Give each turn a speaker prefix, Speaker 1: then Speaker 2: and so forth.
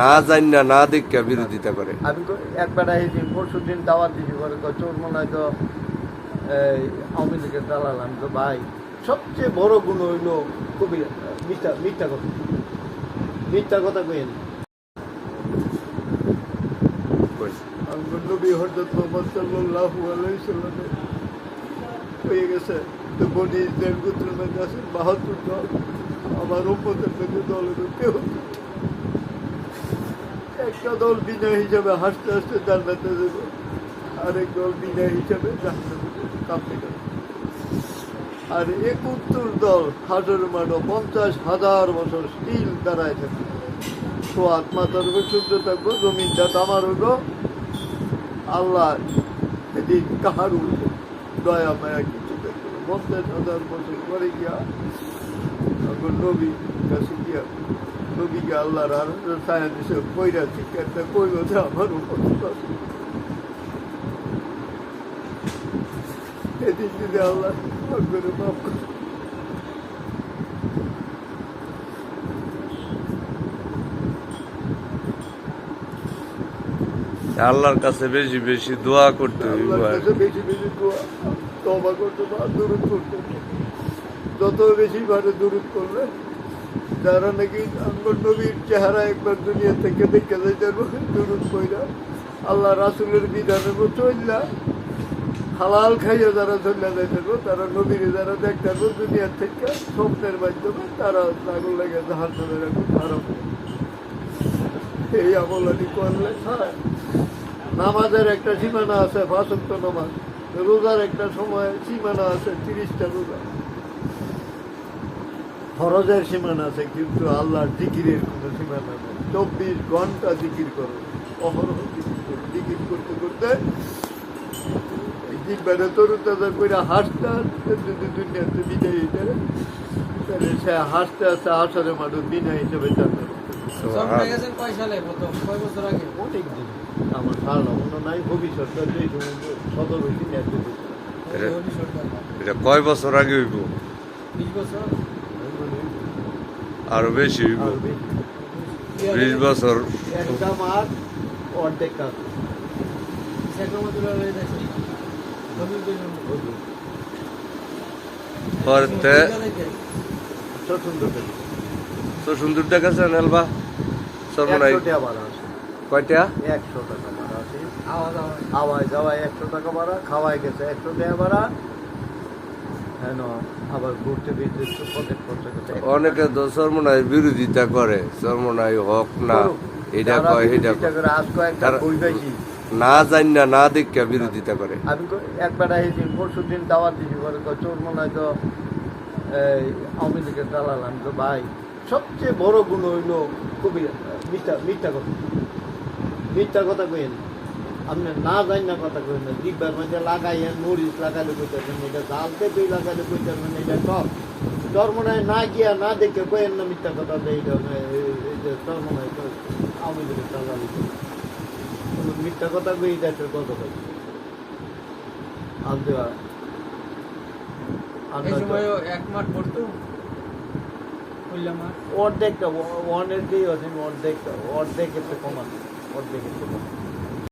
Speaker 1: না জানি না না দেখা বিরোধিতা করে।
Speaker 2: আমি একবার এই পরশু দিন দাওয়াত পরে কয়, তোর মনে হয় তো এই, আওয়ামী লীগের দালাল আমি তো ভাই সবচেয়ে বড় গুণ হইল কবি মিথ্যা মিথ্যা কথা। মিথ্যা কথা কই, নবী হজরত মোহাম্মদ সাল্লাল্লাহু আলাইহি সাল্লামে হয়ে গেছে। তো বনি ইসরায়েল গোত্রের মধ্যে আছে বাহাত্তর দল আমার উম্মতের মধ্যে কেউ একটা দল বিনয় হিসাবে হাসতে হাসতে জান্নাতে দেবে। আরেক দল বিনয় হিসাবে কাঁপতে আর একাত্তর দল হাজার মানো পঞ্চাশ হাজার বছর স্টিল দাঁড়ায় থাকবে তো আত্মা তরবে শুদ্ধ থাকব জমিনটা আমার হলো আল্লাহ সেদিন কাহার উঠবে দয়া, মায়া কিছু দেখবে পঞ্চাশ হাজার বছর পরে গিয়া এখন নবী কাছে গিয়া নবীকে আল্লাহর আর ছায়া দিছে কইরা চিকেনটা কইল যে আমার উপর এদিন যদি আল্লাহ করে মাফ করে
Speaker 1: আল্লাহর কাছে বেশি বেশি দোয়া করতে
Speaker 2: কাছে বেশি বেশি দোয়া তবা করতে বা দূরত করতে যত বেশি ভাবে দূরত করলে যারা নাকি আঙ্গর নবীর চেহারা একবার দুনিয়া থেকে দেখে যাইতে দূরত কইরা আল্লাহ রাসুলের বিধানের মতো চললা হালাল খাইয়া যারা চলে যাইতে তারা নবীর যারা দেখতে দুনিয়ার থেকে স্বপ্নের মাধ্যমে তারা আগুন লাগে জাহাজ ধরে রাখুন হারাম এই আমলাটি করলে হয় নামাজের একটা সীমানা আছে ফাঁসক্ত নামাজ। রোজার একটা সময় সীমানা আছে, তিরিশটা রোজা। ফরজের সীমানা আছে কিন্তু আল্লাহর জিকিরের কোনো সীমানা নেই। চব্বিশ ঘণ্টা জিকির করো। অহরহ জিকির করো। জিকির করতে করতে এই জিব্বারে তরু তাজা করে হাসতে হাসতে যদি দুনিয়াতে বিদায় হইতে তাহলে সে হাসতে হাসতে হাসারে মানুষ বিনা হিসেবে জানতে আমার ধারণা মনে নাই ভবিষ্যৎটা যে সদর হয়েছে
Speaker 1: এটা কয় বছর আগে হইব?
Speaker 3: বিশ বছর?
Speaker 1: আরও বেশি হইব
Speaker 2: বেশি।
Speaker 1: বছর। পরতে তো সুন্দর নেলবা সর্বনাই কয়টা?
Speaker 2: একশো টাকা ভাড়া আছে।
Speaker 3: আওয়াজ আওয়াজ
Speaker 2: যাওয়ায় একশো টাকা ভাড়া খাওয়াই গেছে একশো টাকা ভাড়া
Speaker 1: অনেকে তো সর্বনাই বিরোধিতা করে সর্বনাই হক না। এটা কয় এটা না জানি না না দেখা বিরোধিতা করে।
Speaker 2: আমি একবার দিন পরশু দিন দাওয়াত দিছি মনে হয় তো আওয়ামী লীগের দালাল আমি তো ভাই। সবচেয়ে বড় গুণ হইল কবি মিথ্যা মিথ্যা কথা। মিথ্যা কথা কইেন আপনি না জানি না কথা কইেন না জিব্বার মধ্যে লাগাইয়েন মরিচ লাগাইলে কইতেছেন এটা জালতে তুই লাগাইলে কইতেছেন এটা টক তোর মনে হয় না গিয়া না দেখে কইেন না মিথ্যা কথা যে এইটা এই- যে তোর তো আওয়ামী লীগের মিথ্যা কথা কই দেশের কত পাই আনতে অর্ধেকটা অর্ধেকটা অর্ধেক একটু কমান অর্ধেক কমান